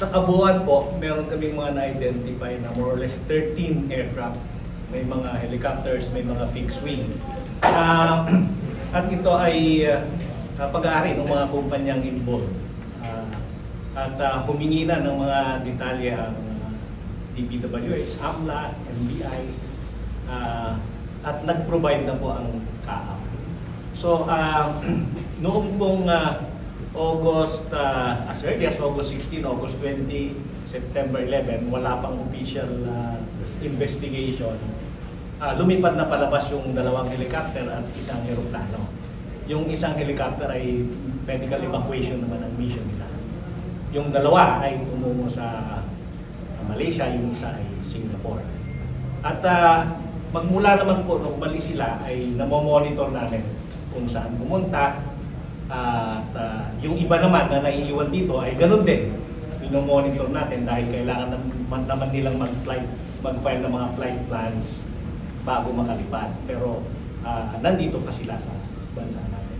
sa kabuuan po, meron kaming mga na-identify na more or less 13 aircraft. May mga helicopters, may mga fixed wing. Ah, at ito ay uh, pag-aari ng mga kumpanyang involved. Ah, at ah, humingi na ng mga detalye ang uh, DPWH, AMLA, NBI, ah, at nag-provide na po ang CAAP. So, ah, noong pong ah, August, ah, as early as August 16, August 20, September 11, wala pang official ah, investigation. Ah, lumipad na palabas yung dalawang helicopter at isang eroplano. Yung isang helicopter ay medical evacuation naman ang mission nila. Yung dalawa ay tumungo sa Malaysia, yung isa ay Singapore. At ah, magmula naman po nung umalis sila ay namomonitor namin kung saan pumunta. At ah, yung iba naman na naiiwan dito ay ganun din. Minomonitor natin dahil kailangan naman, naman nilang mag-flight, mag-file ng mga flight plans bago makalipad. Pero ah, nandito pa sila sa bansa natin.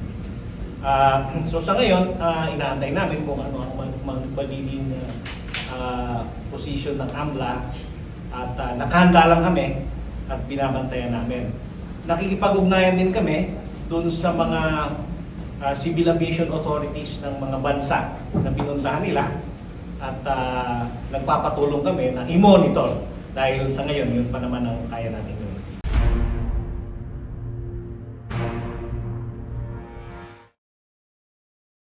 Ah, so sa ngayon, ah, inaantay namin kung ano ang mag- mag- magiging ah, position ng AMLA at ah, nakahanda lang kami at binabantayan namin. Nakikipag-ugnayan din kami doon sa mga ah, civil aviation authorities ng mga bansa na pinuntahan nila at ah, nagpapatulong kami na i-monitor dahil sa ngayon yun pa naman ang kaya natin.